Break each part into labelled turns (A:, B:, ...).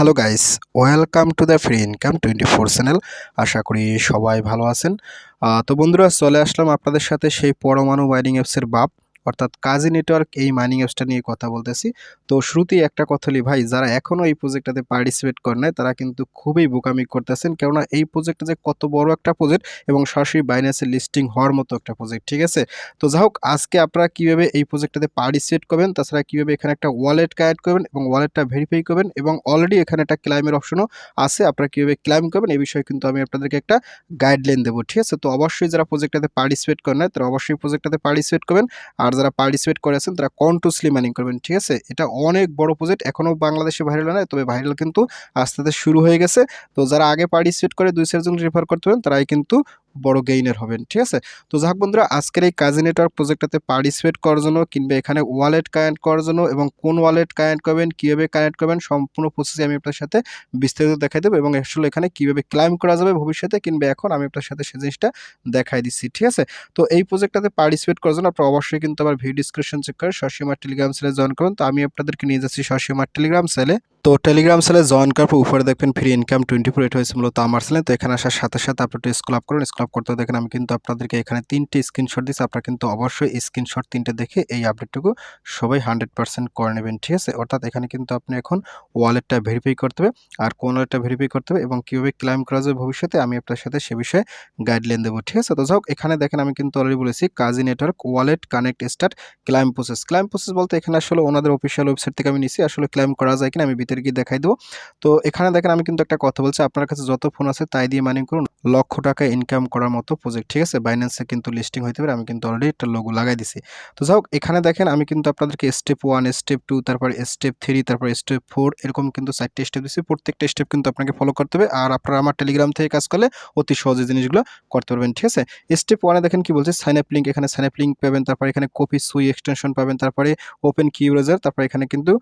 A: Hello guys welcome to the free income twenty four channel আশা করি সবাই ভালো আছেন। তো বন্ধুরা, চলে আসলাম আপনাদের সাথে সেই পরমাণু মাইনিং অ্যাপসের বাপ। অর্থাৎ কাজী নেটওয়ার্ক এই মাইনিং অ্যাপসটা নিয়ে কথা বলতেছি। তো শুরুতেই একটা কথা বলি, ভাই, যারা এখনও এই প্রজেক্টটাতে পার্টিসিপেট করে নাই, তারা কিন্তু খুবই বোকামি করতেছেন, কেননা এই প্রজেক্টটা যে কত বড় একটা প্রজেক্ট এবং সরাসরি বাইন্যান্সে লিস্টিং হওয়ার মতো একটা প্রজেক্ট ঠিক আছে? তো যাই হোক, আজকে আপনারা কীভাবে এই প্রজেক্টটাতে পার্টিসিপেট করবেন, তাছাড়া কীভাবে এখানে একটা ওয়ালেট কানেক্ট করবেন এবং ওয়ালেটটা ভেরিফাই করবেন এবং অলরেডি এখানে একটা ক্লাইমের অপশনও আছে, আপনারা কীভাবে ক্লাইম করবেন এই বিষয়ে কিন্তু আমি আপনাদেরকে একটা গাইডলাইন দেবো, ঠিক আছে? তো অবশ্যই যারা প্রজেক্টটাতে পার্টিসিপেট করেন তারা অবশ্যই প্রজেক্টটাতে পার্টিসিপেট করবেন, আর যারা পার্টিসিপেট করেছেন তারা কন্টুসলি মাইনিং করবেন, ঠিক আছে? এটা অনেক বড় প্রজেক্ট এখনও বাংলাদেশে ভাইরাল নয় তবে ভাইরাল কিন্তু আস্তে আস্তে শুরু হয়ে গেছে। তো যারা আগে পার্টিসিপেট করে দুই চারজন রেফার করতে পারেন, তারাই কিন্তু বড় গেইনের হবেন, ঠিক আছে? তো যাক বন্ধুরা, আজকের এই কাজী নেটওয়ার্ক প্রজেক্টটাতে পার্টিসিপেট করার জন্য কিংবা এখানে ওয়ালেট কানেক্ট করার জন্য এবং কোন ওয়ালেট কানেক্ট করবেন, কীভাবে কানেক্ট করবেন, সম্পূর্ণ প্রসেসে আমি আপনার সাথে বিস্তারিত দেখাই দেবো এবং আসলে এখানে কীভাবে ক্লাইম করা যাবে ভবিষ্যতে কিংবা এখন আমি আপনার সাথে সে জিনিসটা দেখাই দিচ্ছি, ঠিক আছে? তো এই প্রজেক্টটাতে পার্টিসিপেট করার জন্য আপনারা অবশ্যই কিন্তু আমার ভিডিও ডিসক্রিপশন চেক করে সসীমার টেলিগ্রাম সেলে জয়েন করুন। তো আমি আপনাদেরকে নিয়ে যাচ্ছি সসীমার টেলিগ্রাম সেলে তো টেলিগ্রাম সেলে জয়েন করার পর উপরে দেখবেন ফ্রি ইনকাম টোয়েন্টি ফোর এটা হয়েছে মূলত আমার সেলে তো এখানে আসার সাথে সাথে আপনি একটু স্কুল আপ করুন আপ করতে দেখেন, আমি কিন্তু আপনাদেরকে এখানে তিনটে স্ক্রিনশট দিচ্ছি আপনারা কিন্তু অবশ্যই স্ক্রিনশট তিনটে দেখে এই আপডেটটুকু সবাই হান্ড্রেড পার্সেন্ট করে নেবেন, ঠিক আছে? অর্থাৎ এখানে কিন্তু আপনি এখন ওয়ালেটটা ভেরিফাই করতে হবে আর কোন ওয়ালেটটা ভেরিফাই করতে হবে এবং কীভাবে ক্লাইম করা যাবে ভবিষ্যতে, আমি আপনার সাথে সে বিষয়ে গাইডলাইন দেবো, ঠিক আছে? তো যাই এখানে দেখেন আমি কিন্তু অলরেডি বলেছি কাজী network wallet connect start claim process claim process বলতে এখানে আসলে ওনাদের অফিসিয়াল ওয়েবসাইট থেকে আমি নিছি, আসলে ক্লাইম করা যায় কিনা আমি ভিতরে গিয়ে দেখাই দেবো। তো এখানে দেখেন আমি কিন্তু একটা কথা বলছি, আপনার কাছে যত ফোন আছে তাই দিয়ে মাইনিং করুন। লক্ষ টাকা ইনকাম করার মতো প্রজেক্ট ঠিক আছে? বাইন্যান্সে কিন্তু লিস্টিং হইতে পারে, আমি কিন্তু অলরেডি একটা লোগো লাগাই দিছি। তো যাই হোক, এখানে দেখেন আমি কিন্তু আপনাদেরকে স্টেপ ওয়ান স্টেপ টু তারপর স্টেপ থ্রি তারপর স্টেপ ফোর এরকম কিন্তু চারটে স্টেপ দিচ্ছি প্রত্যেকটা স্টেপ কিন্তু আপনাকে ফলো করতে হবে। আর আপনারা আমার টেলিগ্রাম থেকে কাজ করলে অতি সহজে জিনিসগুলো করতে পারবেন, ঠিক আছে? স্টেপ ওয়ানে দেখেন কি বলছে? সাইন আপ লিঙ্ক এখানে সাইন আপ লিঙ্ক পাবেন। তারপর এখানে কপি সুই এক্সটেনশন পাবেন। তারপরে ওপেন কিউরেজার তারপর এখানে কিন্তু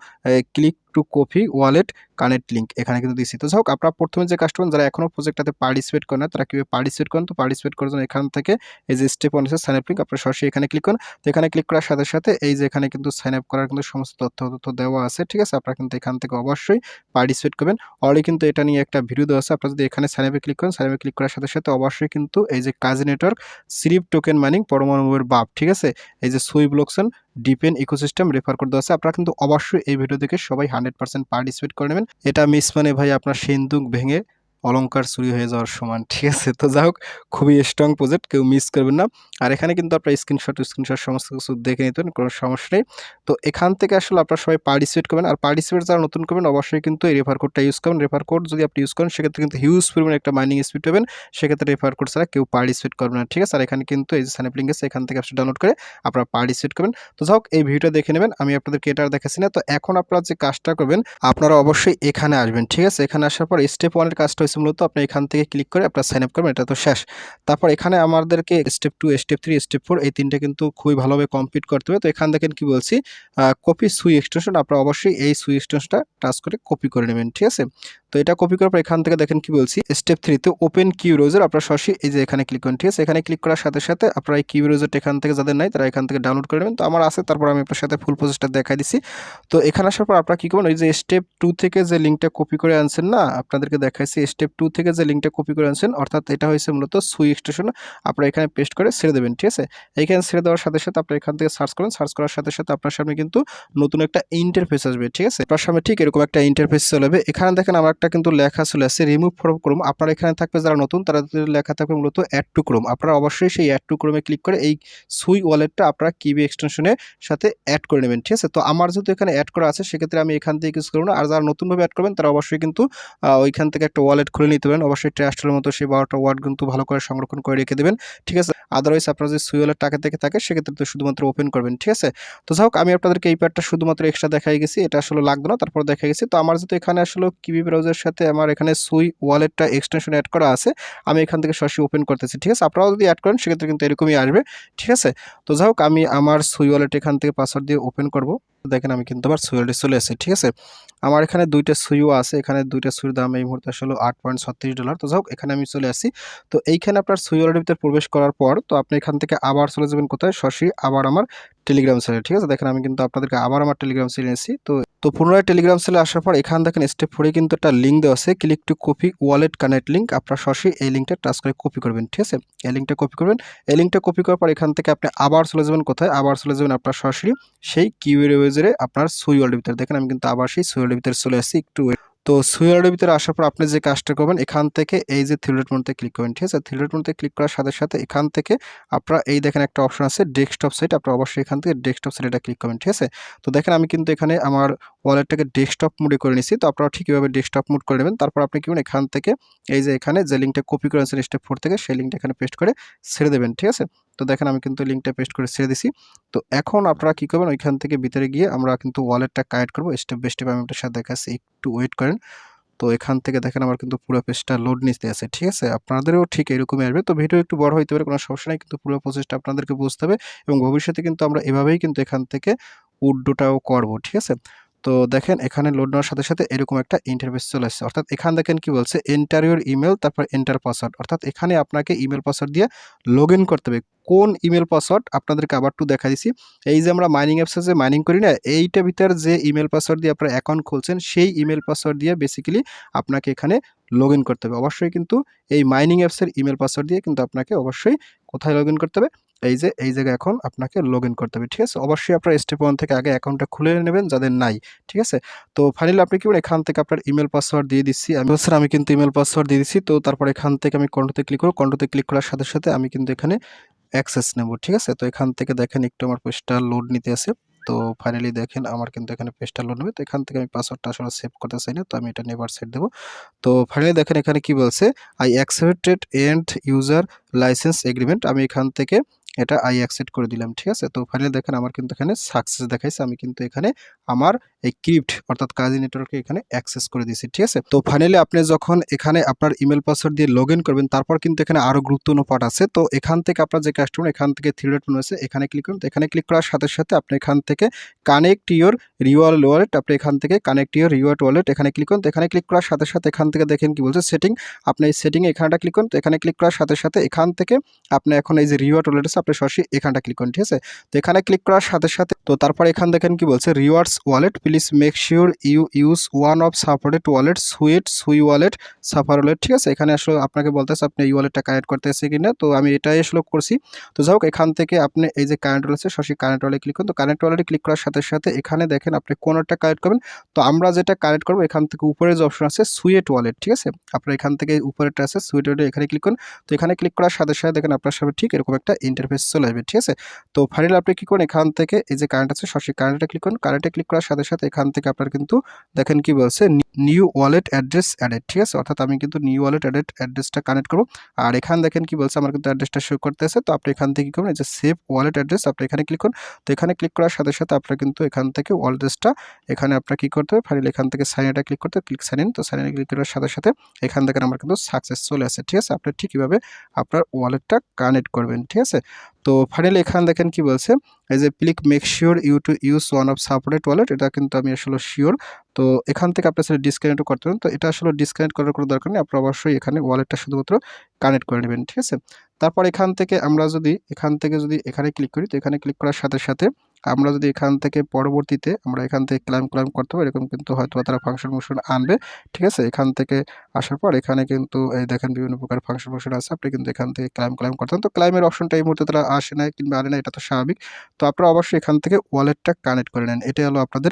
A: click to copy wallet connect link এখানে কিন্তু দিচ্ছি তো যাই হোক, আপনারা প্রথমে যে কাস্টমার যারা এখনও প্রজেক্টটাতে পার্টিসিপেট করেন না, তারা কীভাবে পার্টিসিপেট করেন? তো পার্টিসিপেট করার জন্য এখান থেকে এই যে স্টেপ ওয়ান আছে সাইন আপ লিঙ্ক আপনারা সরাসরি এখানে ক্লিক করুন। তো এখানে ক্লিক করার সাথে সাথে এই যে এখানে কিন্তু সাইন আপ করার কিন্তু সমস্ত তথ্য তথ্য দেওয়া আছে, ঠিক আছে? আপনারা কিন্তু এখান থেকে অবশ্যই পার্টিসিপেট করবেন। অলরেডি কিন্তু এটা নিয়ে একটা ভিডিও দেওয়া আছে, আপনারা যদি এখানে সাইন আপে ক্লিক করেন সাইন আপে ক্লিক করার সাথে সাথে অবশ্যই কিন্তু এই যে কাজী নেটওয়ার্ক সিরিপ টোকেন মাইনিং পরমাণুর বাপ, ঠিক আছে? এই যে সুই ব্লকসন ডিপেন ইকোসিস্টেম রেফার করে দেওয়া আছে। আপনারা কিন্তু অবশ্যই এই ভিডিও দেখে সবাই হান্ড্রেড পার্সেন্ট পার্টিসিপেট করে নেবেন। এটা মিস মানে ভাই আপনার সিন্দুক ভেঙে অলঙ্কার চুরি হয়ে যাওয়ার সমান, ঠিক আছে? তো যাই হোক, খুবই স্ট্রং প্রজেক্ট কেউ মিস করবেন না। আর এখানে কিন্তু আপনার স্ক্রিনশট স্ক্রিনশট সমস্ত কিছু দেখে নিতে পারেন, কোনো সমস্যা নেই। তো এখান থেকে আসলে আপনারা সবাই পার্টিসিপেট করবেন। আর পার্টিসিপেট যারা নতুন করবেন, অবশ্যই কিন্তু এই রেফার কোডটা ইউজ করবেন। রেফার কোড যদি আপনি ইউজ করেন, সেক্ষেত্রে কিন্তু হিউজ পরিমাণে একটা মাইনিং স্পিড পাবেন। সেক্ষেত্রে রেফার কোড ছাড়া কেউ পার্টিসিপেট করবে না, ঠিক আছে? আর এখানে কিন্তু এই যে স্যানেপ লিঙ্ক আছে, এখান থেকে আপনি ডাউনলোড করে আপনারা পার্টিসিপেট করবেন। তো যাই হোক, এই ভিডিওটা দেখে নেবেন। আমি আপনাদেরকে এটা দেখাচ্ছি না। তো এখন আপনারা যে কাজটা করবেন, আপনারা অবশ্যই এখানে আসবেন, ঠিক আছে? এখানে আসার পর স্টেপ ওয়ানের কাজটা হচ্ছে মূলত আপনি এখান থেকে ক্লিক করে আপনার সাইন আপ করবেন, এটা তো শেষ। তারপর এখানে আমাদেরকে step two step three step four এই তিনটা কিন্তু খুবই ভালোভাবে কমপ্লিট করতে হবে। তো এখান দেখেন কি বলছি? কপি সুই এক্সটেনশন আপনারা অবশ্যই এই সুই এক্সটেনশনটা টাচ করে কপি করে নেবেন, ঠিক আছে? তো এটা কপি করার পর এখান থেকে দেখেন কি বলছি স্টেপ থ্রিতে ওপেন কিউ রোজার আপনারা সরাসরি এই যে এখানে ক্লিক করেন, ঠিক আছে? এখানে ক্লিক করার সাথে সাথে আপনারা এই কিউ রোজারটা এখান থেকে যাদের নাই, তারা এখান থেকে ডাউনলোড করে নেবেন। তো আমার আছে, তারপর আমি আপনার সাথে ফুল প্রসেসটা দেখাই দিচ্ছি তো এখানে আসার পর আপনারা কী করবেন, ওই যে স্টেপ টু থেকে যে লিঙ্কটা কপি করে আনছেন না, আপনাদেরকে দেখাইছি স্টেপ টু থেকে যে লিঙ্কটা কপি করে আনছেন, অর্থাৎ এটা হয়েছে মূলত সুই এক্সটেশন আপনারা এখানে পেস্ট করে ছেড়ে দেবেন, ঠিক আছে? এইখানে ছেড়ে দেওয়ার সাথে সাথে আপনারা এখান থেকে সার্চ করেন সার্চ করার সাথে সাথে আপনার সামনে কিন্তু নতুন একটা ইন্টারফেস আসবে, ঠিক আছে? আপনার সামনে ঠিক এরকম একটা ইন্টারফেস চলে এখানে দেখেন আমার একটা কিন্তু লেখা চলে আসছে রিমুভ ফ্রম ক্রোম আপনার এখানে থাকবে যারা নতুন, তারা লেখা থাকবে মূলত অ্যাড টু ক্রোম আপনারা অবশ্যই সেই অ্যাড টু ক্রোমে ক্লিক করে এই সুই ওয়ালেটটা আপনারা কিবি এক্সটেনশনের সাথে অ্যাড করে নেবেন, ঠিক আছে? তো আমার যেহেতু এখানে অ্যাড করা আছে, সেক্ষেত্রে আমি এখান থেকে ইউজ করব না। আর যারা নতুনভাবে অ্যাড করবেন, তারা অবশ্যই কিন্তু ওইখান থেকে একটা ওয়ালেট খুলে নিতে পারেন। অবশ্যই ট্রাস্টের মতো সেই বারোটা ওয়ার্ড কিন্তু ভালো করে সংরক্ষণ করে রেখে দেবেন, ঠিক আছে? আদারওয়াইজ আপনার যদি সুই ওয়ালেট টাকা থেকে থাকে, সেক্ষেত্রে তো শুধুমাত্র ওপেন করবেন, ঠিক আছে? তো যাই হোক, আমি আপনাদেরকে এই প্যাডটা শুধুমাত্র এক্সট্রা দেখাই গেছি। এটা আসলে লাগবে না, তারপর দেখা গেছি। তো আমার যেহেতু এখানে আসলে কিবি ব্রাউজারের সাথে আমার এখানে সুই ওয়ালেটটা এক্সটেনশন অ্যাড করা আছে, আমি এখান থেকে সরাসরি ওপেন করতেছি, ঠিক আছে? আপনারাও যদি অ্যাড করেন, সেক্ষেত্রে কিন্তু এরকমই আসবে, ঠিক আছে? তো যাই আমি আমার সুই ওয়ালেট এখান থেকে পাসওয়ার্ড দিয়ে ওপেন করব। দেখেন আমি কিন্তু আবার সুইলটি চলে এসেছি, ঠিক আছে? আমার এখানে দুইটা সুইও আছে, এখানে দুইটা সুইর দাম এই মুহূর্তে আসলে আট পয়েন্ট ছত্রিশ ডলার। তো যাই এখানে আমি চলে আসি। তো এইখানে আপনার সুইওয়ালের ভিতরে প্রবেশ করার পর, তো আপনি এখান থেকে আবার চলে যাবেন কোথায়? সরাসরি আবার আমার টেলিগ্রাম সেলে ঠিক আছে? দেখেন আমি কিন্তু আপনাদেরকে আবার আমার টেলিগ্রাম সেলে এসেছি তো তো পুনরায় টেলিগ্রাম সেলে আসার পর, এখান দেখেন স্টেপ ফোরে কিন্তু একটা লিঙ্ক দেওয়া আছে click to copy wallet connect link আপনার সরাসরি এই লিঙ্কটা টাচ করে কপি করবেন, ঠিক আছে? এই লিঙ্কটা কপি করবেন। এই লিঙ্কটা কপি করার পর এখান থেকে আপনি আবার চলে যাবেন কোথায়? আবার চলে যাবেন আপনার সরাসরি সেই কিউএর ওয়েজারে আপনার সুইওয়ালের ভিতরে। দেখেন, আমি কিন্তু আবার সেই সুইওয়ালের ভিতরে চলে আসছি একটু তো সুইয়ারের ভিতরে আসার পর আপনি যে কাজটা করবেন, এখান থেকে এই যে থ্রিলেট মোডতে ক্লিক করবেন, ঠিক আছে? থ্রিলেট মোডতে ক্লিক করার সাথে সাথে এখান থেকে আপনারা এই দেখেন একটা অপশন আছে ডেস্কটপ সাইট আপনারা অবশ্যই এখান থেকে ডেস্কটপ সাইট এটা ক্লিক করবেন, ঠিক আছে? তো দেখেন, আমি কিন্তু এখানে আমার ওয়ালেটটাকে ডেস্কটপ মোডে করে নিছি তো আপনারা ঠিক এভাবে ডেস্কটপ মোড করে নেবেন। তারপর আপনি কি এখান থেকে এই যে এখানে যে লিঙ্কটা কপি করে আনছেন স্টেপ ফোর থেকে, সেই লিঙ্কটা এখানে পেস্ট করে ছেড়ে দেবেন, ঠিক আছে? তো দেখেন আমি কিন্তু লিঙ্কটা পেস্ট করে ছেড়ে দিছি। তো এখন আপনারা কি করবেন? ওইখান থেকে ভিতরে গিয়ে আমরা কিন্তু ওয়ালেটটা কানেক্ট করব। স্টেপ বাই স্টেপ আমি আপনার সাথে দেখাচ্ছি একটু ওয়েট করেন। তো এখান থেকে দেখেন আমার কিন্তু পুরো পেজটা লোড নিতে আছে, ঠিক আছে? আপনাদেরও ঠিক এরকমই আসবে। তো ভিডিও একটু বড় হইতে পারে, কোনো সমস্যা নেই। কিন্তু পুরো প্রসেসটা আপনাদেরকে বুঝতে হবে এবং ভবিষ্যতে কিন্তু আমরা এভাবেই কিন্তু এখান থেকে উড্ডোটাও করব, ঠিক আছে? তো দেখেন, এখানে লোড নেওয়ার সাথে সাথে এরকম একটা ইন্টারফেস চলে আসছে। অর্থাৎ এখান দেখেন কি বলছে এন্টার ইউর ইমেল তারপর এন্টার পাসওয়ার্ড অর্থাৎ এখানে আপনাকে ইমেল পাসওয়ার্ড দিয়ে লগ করতে হবে। কোন ইমেল পাসওয়ার্ড আপনাদেরকে আবার টু দেখা দিছি। এই যে আমরা মাইনিং অ্যাপসে যে মাইনিং করি না এইটা ভিতর যে ইমেল পাসওয়ার্ড দিয়ে আপনারা অ্যাকাউন্ট খুলছেন, সেই ইমেল পাসওয়ার্ড দিয়ে বেসিক্যালি আপনাকে এখানে লগ করতে হবে। অবশ্যই কিন্তু এই মাইনিং অ্যাপসের ইমেল পাসওয়ার্ড দিয়ে কিন্তু আপনাকে অবশ্যই কোথায় লগ করতে হবে? এই যে, এই জায়গায় এখন আপনাকে লগ করতে হবে, ঠিক আছে? অবশ্যই আপনার স্টেপ ওয়ান থেকে আগে অ্যাকাউন্টটা খুলে নেবেন যাদের নাই, ঠিক আছে? তো ফাইনালি আপনি কি করবেন এখান থেকে আপনার ইমেল পাসওয়ার্ড দিয়ে দিচ্ছি। আমি স্যার, আমি কিন্তু ইমেল পাসওয়ার্ড দিয়ে দিচ্ছি। তো তারপর এখান থেকে আমি কন্টোতে ক্লিক করব। কন্টোতে ক্লিক করার সাথে সাথে আমি কিন্তু এখানে অ্যাক্সেস নেব, ঠিক আছে? তো এখান থেকে দেখেন একটু আমার পেজটা লোড নিতে আছে। তো ফাইনালি দেখেন আমার কিন্তু এখানে পেজটা লোড নেবে। তো এখান থেকে আমি পাসওয়ার্ডটা আসলে সেভ করতে চাই না, তো আমি এটা নেভার সেট দেবো। তো ফাইনালি দেখেন এখানে কি বলছে I accepted end user license agreement আমি এখান থেকে এটা আই অ্যাকসেপ্ট করে দিলাম, ঠিক আছে? তো ফাইনালি দেখেন আমার কিন্তু এখানে সাকসেস দেখাইছে। আমি কিন্তু এখানে আমার এই ক্রিপ্ট অর্থাৎ কাজি নেটওয়ার্কে এখানে অ্যাক্সেস করে দিয়েছি, ঠিক আছে? তো ফাইনালি আপনি যখন এখানে আপনার ইমেল পাসওয়ার্ড দিয়ে লগ করবেন, তারপর কিন্তু এখানে আরও গুরুত্বপূর্ণ পার্ট আছে। তো এখান থেকে আপনার যে কাস্টমার এখান থেকে থ্রি ডট আছে, এখানে ক্লিক করুন। এখানে ক্লিক করার সাথে সাথে আপনি এখান থেকে কানেক্ট ইউর রিওয়াল ওয়ালেট আপনি এখান থেকে কানেক্ট ইউর রিওয়ার্ড ওয়ালেট এখানে ক্লিক করুন। এখানে ক্লিক করার সাথে সাথে এখান থেকে দেখেন কি বলছে সেটিং আপনি এই সেটিংয়ে এখানটা ক্লিক করুন এখানে ক্লিক করার সাথে সাথে এখান থেকে আপনি এখন এই যে রিওয়ার্ড ওয়ালেট আছে আপনি সরাসরি এখানটা ক্লিক করুন, ঠিক আছে? তো এখানে ক্লিক করার সাথে সাথে, তো তারপর এখান দেখেন কি বলছে rewards wallet please make sure you use one of supported wallet Suiet Sui wallet suffer wallet ঠিক আছে? এখানে আসলে আপনাকে বলতেছে আপনি এই ওয়ালেটটা কানেক্ট করতে এসে কিনা, তো আমি এটাই আসলে করছি। তো যাই হোক, এখান থেকে আপনি এই যে কারেন্ট আছে, সরাসরি কারেন্ট ওয়ালেট ক্লিক করুন। তো কারেন্ট ওয়ালেটে ক্লিক করার সাথে সাথে এখানে দেখেন আপনি কোনটা কানেক্ট করবেন। তো আমরা যেটা কানেক্ট করব, এখান থেকে উপরে যে অপশন আছে সুইট ওয়ালেট ঠিক আছে? আপনার এখান থেকে উপরেটা আছে সুইট ওয়ালেট এখানে ক্লিক করুন। তো এখানে ক্লিক করার সাথে সাথে দেখেন আপনার সামনে ঠিক এরকম একটা ইন্টারফেস চলে আসবে, ঠিক আছে? তো ফাইনালি আপনি কি করেন? এখান থেকে এই যে কারেন্ট আছে, সরাসরি কারেন্টটা ক্লিক করুন। কারেন্টে ক্লিক করার সাথে সাথে এখান থেকে আপনার কিন্তু দেখেন কি বলছে নিউ ওয়ালেট অ্যাড্রেস অ্যাডেড ঠিক আছে? অর্থাৎ আমি কিন্তু নিউ ওয়ালেট অ্যাডেড অ্যাড্রেসটা কানেক্ট করব। আর এখান দেখেন কি বলছে, আমার কিন্তু অ্যাড্রেসটা শো করতে আছে তো আপনি এখান থেকে কি করবেন, এই যে সেভ ওয়ালেট অ্যাড্রেস আপনি এখানে ক্লিক করুন। তো এখানে ক্লিক করার সাথে সাথে আপনার কিন্তু এখান থেকে ওয়ালেটটা এখানে আপনার কী করতে হবে? ফাইনালি এখান থেকে সাইন এটা ক্লিক করতে ক্লিক সাইন ইন তো সাইন ইন ক্লিক করার সাথে সাথে এখান থেকে আমার কিন্তু সাকসেস চলে আসে। ঠিক আছে? আপনি ঠিক কীভাবে আপনার ওয়ালেটটা কানেক্ট করবেন। ঠিক আছে? তো ফাইনালি এখানে দেখেন কি বলছে? As a প্লিক make sure you to use one of supported wallet এটা কিন্তু আমি আসলে শিওর তো এখান থেকে আপনি আসলে ডিসকানেক্টও করতে পারেন। তো এটা আসলে ডিসকানেক্ট করার কোনো দরকার নেই, আপনি অবশ্যই এখানে ওয়ালেটটা শুধুমাত্র কানেক্ট করে নেবেন, ঠিক আছে? তারপর এখান থেকে আমরা যদি, এখান থেকে যদি এখানে ক্লিক করি, তো এখানে ক্লিক করার সাথে সাথে আমরা যদি এখান থেকে পরবর্তীতে আমরা এখান থেকে ক্লাইম ক্লাইম করতে পারি, এরকম কিন্তু হয়তো তারা ফাংশন মোশন আনবে। ঠিক আছে? এখান থেকে আসার পর এখানে কিন্তু, এই দেখেন বিভিন্ন প্রকার ফাংশন মোশন আছে। আপনি কিন্তু এখান থেকে ক্লাইম ক্লাইম করতেন তো ক্লাইমের অপশনটা এই মুহূর্তে তারা আসে না কিংবা আনে না এটা তো স্বাভাবিক। তো আপনারা অবশ্যই এখান থেকে ওয়ালেটটা কানেক্ট করে নেন। এটাই হলো আপনাদের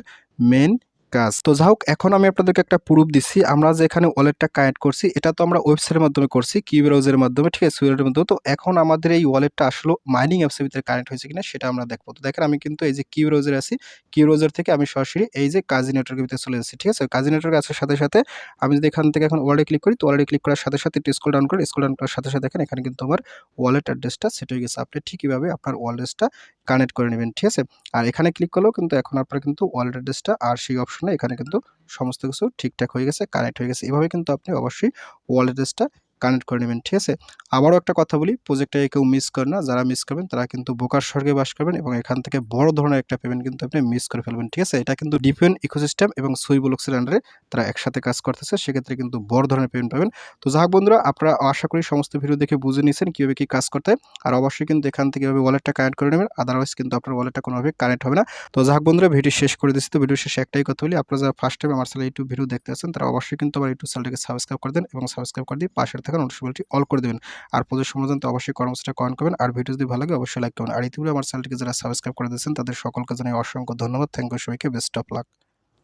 A: মেন কাজ। তো যাই হোক এখন আমি আপনাদেরকে একটা প্রুফ দিচ্ছি। আমরা যে এখানে ওয়ালেটটা কানেক্ট করছি, এটা তো আমরা ওয়েবসাইটের মাধ্যমে করছি কি ব্রাউজারের মাধ্যমে, ঠিক আছে? ওয়ালেটের মাধ্যমে। তো এখন আমাদের এই ওয়ালেটটা আসলে মাইনিং অ্যাপসের ভিতরে কানেক্ট হয়েছে কিনা, সেটা আমরা দেখব। তো দেখেন, আমি কিন্তু এই যে কি ব্রাউজারে আছি কি ব্রাউজার থেকে আমি সরাসরি এই যে কাজি নেটওয়ার্কের ভিতরে চলে যাচ্ছি ঠিক আছে? কাজি নেটওয়ার্ক আসার সাথে সাথে আমি যদি এখান থেকে এখন ওয়ালেটে ক্লিক করি, তো ওয়ালেটে ক্লিক করার সাথে সাথে, একটু স্কুল ডাউন করি স্কুল ডাউন করার সাথে সাথে দেখেন, এখানে কিন্তু আমার ওয়ালেট অ্যাড্রেসটা সেট হয়ে গেছে। আপনি ঠিকইভাবে আপনার ওয়ালেটটা কানেক্ট করে নেবেন, ঠিক আছে? আর এখানে ক্লিক করলেও কিন্তু এখন আপনার কিন্তু ওয়ালেট অ্যাড্রেসটা আর সেই অপশনে এখানে কিন্তু সমস্ত কিছু ঠিকঠাক হয়ে গেছে কানেক্ট হয়ে গেছে। এভাবে কিন্তু আপনি অবশ্যই ওয়ালেট অ্যাড্রেসটা কানেক্ট করে নেবেন, ঠিক আছে? আবারও একটা কথা বলি প্রজেক্টটা কেউ মিস করে না। যারা মিস করবেন, তারা কিন্তু বোকার স্বর্গে বাস করবেন এবং এখান থেকে বড় ধরনের একটা পেমেন্ট কিন্তু আপনি মিস করে ফেলবেন, ঠিক আছে? এটা কিন্তু ডিপেন্ড ইকোসিস্টেম এবং সুই ব্লকসের আন্ডারে তারা একসাথে কাজ করতেছে, সেক্ষেত্রে কিন্তু বড় ধরনের পেমেন্ট পাবেন। তো যাক বন্ধুরা, আপনারা আশা করি সমস্ত ভিডিও দেখে বুঝে নিয়েছেন কীভাবে কী কাজ করতে আর অবশ্যই কিন্তু এখান থেকে এভাবে ওয়ালেটটা কানেক্ট করে নেবেন আদারওয়াইজ কিন্তু আপনার ওয়ালেটটা কোনোভাবে কানেক্ট হবে না। তো যাক বন্ধুরা ভিডিও শেষ করে দিচ্ছি তো ভিডিও শেষে একটাই কথা বলি, আপনারা যারা ফার্স্ট টাইম আমার চ্যানেল ইউটিউব ভিডিও দেখতে আছেন তারা অবশ্যই কিন্তু আমার ইউটিউব চ্যানেলটিকে সাবস্ক্রাইব করে দেন এবং সাবস্ক্রাইব করে দিয়ে পাশের থাকা নোটিফিকেশনটি অল করে দেবেন। আর পদের সমাধান তো অবশ্যই কর্মসূচিটা কয়েন করবেন। আর ভিডিও যদি ভালো লাগে, অবশ্যই লাইক করবেন। আর ইতিপূর্বে আমার চ্যানেলটিকে যারা সাবস্ক্রাইব করে দিয়েছেন, তাদের সকলকে জানাই অসংখ্য ধন্যবাদ। থ্যাংক ইউ সবাইকে। Best of luck